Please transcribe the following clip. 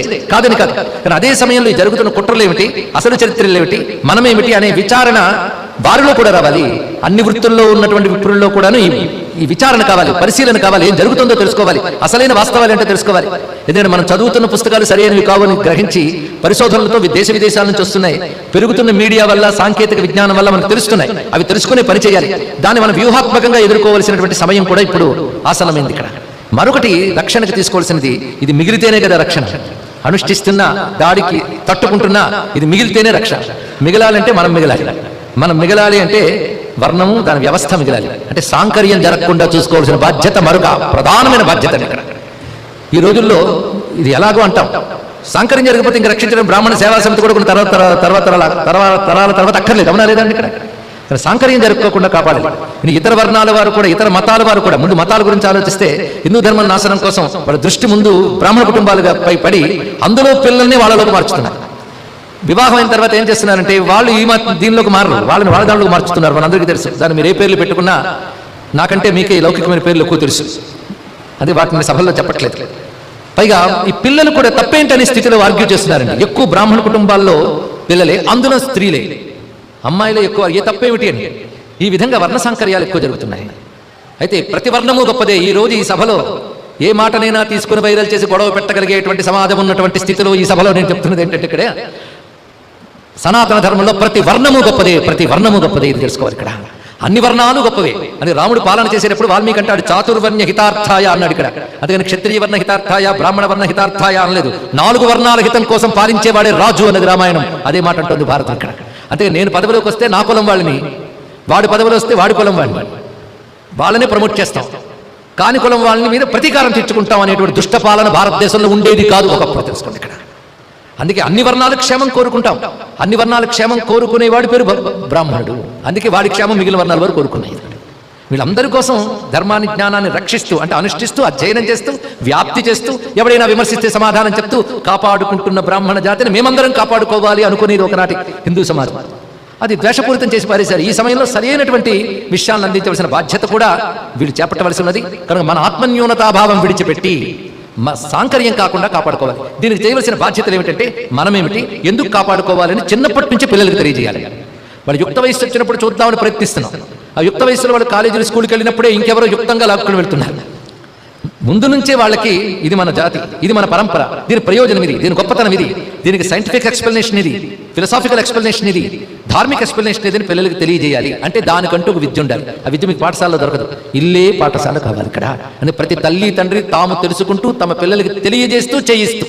మంచిదే కాదని కాదు. కానీ అదే సమయంలో జరుగుతున్న కుట్రలు ఏమిటి? అసలు చరిత్రలు ఏమిటి? మనమేమిటి అనే విచారణ వారిలో కూడా రావాలి. అన్ని వృత్తుల్లో ఉన్నటువంటి విప్రుల్లో కూడాను ఈ విచారణ కావాలి పరిశీలన కావాలి. ఏం జరుగుతుందో తెలుసుకోవాలి. అసలైన వాస్తవాలు ఏంటో తెలుసుకోవాలి. ఎందుకంటే మనం చదువుతున్న పుస్తకాలు సరైనవి కావని గ్రహించి పరిశోధనలతో దేశ విదేశాల నుంచి వస్తున్నాయి. పెరుగుతున్న మీడియా వల్ల సాంకేతిక విజ్ఞానం వల్ల మనకు తెలుస్తున్నాయి. అవి తెలుసుకునే పని చేయాలి. దాన్ని మనం వ్యూహాత్మకంగా ఎదుర్కోవలసినటువంటి సమయం కూడా ఇప్పుడు ఆసనమైంది ఇక్కడ. మరొకటి రక్షణకు తీసుకోవాల్సినది. ఇది మిగిలితేనే కదా రక్షణ. అనుష్ఠిస్తున్నా దాడికి తట్టుకుంటున్నా ఇది మిగిలితేనే రక్ష. మిగలాలంటే మనం మిగలాలి. మనం మిగలాలి అంటే వర్ణము దాని వ్యవస్థ మిగలాలి. అంటే సాంకర్యం జరగకుండా చూసుకోవాల్సిన బాధ్యత మరొక ప్రధానమైన బాధ్యత ఇక్కడ. ఈ రోజుల్లో ఇది ఎలాగో అంటాం. సాంకర్యం జరగకపోతే ఇంకా రక్షించడం బ్రాహ్మణ సేవా సమితి కూడా కొన్ని తర్వాత తర్వాత తరాల తర్వాత తరాల తర్వాత అక్కర్లేదు. అవునా లేదండి ఇక్కడ? తన సాంకర్యం జరుపుకోకుండా కాపాడాలి. ఇനി ఇతర వర్ణాల వారు కూడా ఇతర మతాల వారు కూడా ముందు మతాల గురించి ఆలోచిస్తే హిందూ ధర్మం నాశనం కోసం వాళ్ళ దృష్టి ముందు బ్రాహ్మణ కుటుంబాలుగా పై పడి అందులో పిల్లల్ని వాళ్ళలోకి మార్చుతున్నారు. వివాహం అయిన తర్వాత ఏం చేస్తున్నారంటే వాళ్ళు ఈ దీనిలోకి మారరు. వాళ్ళని వాళ్ళ దానిలోకి మార్చుతున్నారు. మనందరికీ తెలుసు. దాన్ని మీరు ఏ పేర్లు పెట్టుకున్నా నాకంటే మీకే ఈ లౌకికమైన పేర్లు ఎక్కువ తెలుసు. అది వాటిని సభల్లో చెప్పట్లేదు. పైగా ఈ పిల్లలు కూడా తప్పేంటనే స్థితిలో ఆర్గ్యూ చేస్తున్నారండి. ఎక్కువ బ్రాహ్మణ కుటుంబాల్లో పిల్లలే అందులో స్త్రీలే. అమ్మాయిలో ఎక్కువ ఏ తప్పేమిటి అని. ఈ విధంగా వర్ణ సాంకర్యాలు ఎక్కువ జరుగుతున్నాయి. అయితే ప్రతి వర్ణము గొప్పదే. ఈ రోజు ఈ సభలో ఏ మాటనైనా తీసుకుని వైరల్ చేసి గొడవ పెట్టగలిగేటువంటి సమాజం ఉన్నటువంటి స్థితిలో ఈ సభలో నేను చెప్తున్నది ఏంటంటే ఇక్కడే సనాతన ధర్మంలో ప్రతి వర్ణము గొప్పదే. ప్రతి వర్ణము గొప్పదే ఇది తెలుసుకోవాలి ఇక్కడ. అన్ని వర్ణాలు గొప్పవే. అని రాముడు పాలన చేసేటప్పుడు వాల్మీకి అంటాడు చాతుర్వర్ణ హితార్థాయ అన్నాడు ఇక్కడ. అందుకని క్షత్రియ వర్ణ హితార్థాయ బ్రాహ్మణ వర్ణ హితార్థాయ అనలేదు. నాలుగు వర్ణాల హితం కోసం పాలించేవాడే రాజు అన్నది రామాయణం. అదే మాట అంటుంది భారతం ఇక్కడ. అంటే నేను పదవిలోకి వస్తే నా కులం వాళ్ళని వాడి పదవిలో వస్తే వాడి కులం వాడిని వాళ్ళనే ప్రమోట్ చేస్తాం. కాని కులం వాళ్ళని మీద ప్రతీకారం తెచ్చుకుంటాం అనేటువంటి దుష్టపాలన భారతదేశంలో ఉండేది కాదు ఒకప్పుడు తెలుసుకోండి ఇక్కడ. అందుకే అన్ని వర్ణాల క్షేమం కోరుకుంటాం. అన్ని వర్ణాల క్షేమం కోరుకునేవాడి పేరు బ్రాహ్మణుడు. అందుకే వాడి క్షేమం మిగిలిన వర్ణాల వారు కోరుకున్నాయి. వీళ్ళందరి కోసం ధర్మాన్ని జ్ఞానాన్ని రక్షిస్తూ అంటే అనుష్ఠిస్తూ అధ్యయనం చేస్తూ వ్యాప్తి చేస్తూ ఎవడైనా విమర్శిస్తే సమాధానం చెప్తూ కాపాడుకుంటున్న బ్రాహ్మణ జాతిని మేమందరం కాపాడుకోవాలి అనుకునేది ఒకనాటి హిందూ సమాజం. అది ద్వేషపూరితం చేసి పారేశారు. ఈ సమయంలో సరైనటువంటి విషయాలను అందించవలసిన బాధ్యత కూడా వీళ్ళు చేపట్టవలసి ఉన్నది. కనుక మన ఆత్మన్యూనతాభావం విడిచిపెట్టి మ సాంకర్యం కాకుండా కాపాడుకోవాలి. దీనికి చేయవలసిన బాధ్యతలు ఏమిటంటే మనమేమిటి ఎందుకు కాపాడుకోవాలని చిన్నప్పటి నుంచి పిల్లలకు తెలియజేయాలి. వాళ్ళు యుక్త వయసు వచ్చినప్పుడు చూద్దామని ప్రయత్నిస్తున్నాం. ఆ యుక్త వయసులో వాళ్ళు కాలేజీలు స్కూల్కి వెళ్ళినప్పుడే ఇంకెవరో యుక్తంగా లాక్కుని వెళ్తున్నారు. ముందు నుంచే వాళ్ళకి ఇది మన జాతి ఇది మన పరంపర దీని ప్రయోజనం ఇది దీని గొప్పతనం ఇది దీనికి సైంటిఫిక్ ఎక్స్ప్లెనేషన్ ఇది ఫిలసాఫికల్ ఎక్స్ప్లెనేషన్ ఇది ధార్మిక ఎక్స్ప్లెనేషన్ ఇది అని పిల్లలకి తెలియజేయాలి. అంటే దానికంటూ ఒక విద్య ఉండాలి. ఆ విద్య మీకు పాఠశాలలో దొరకదు. ఇల్లే పాఠశాల కావాలి ఇక్కడ అని ప్రతి తల్లి తండ్రి తాము తెలుసుకుంటూ తమ పిల్లలకి తెలియజేస్తూ చేయిస్తూ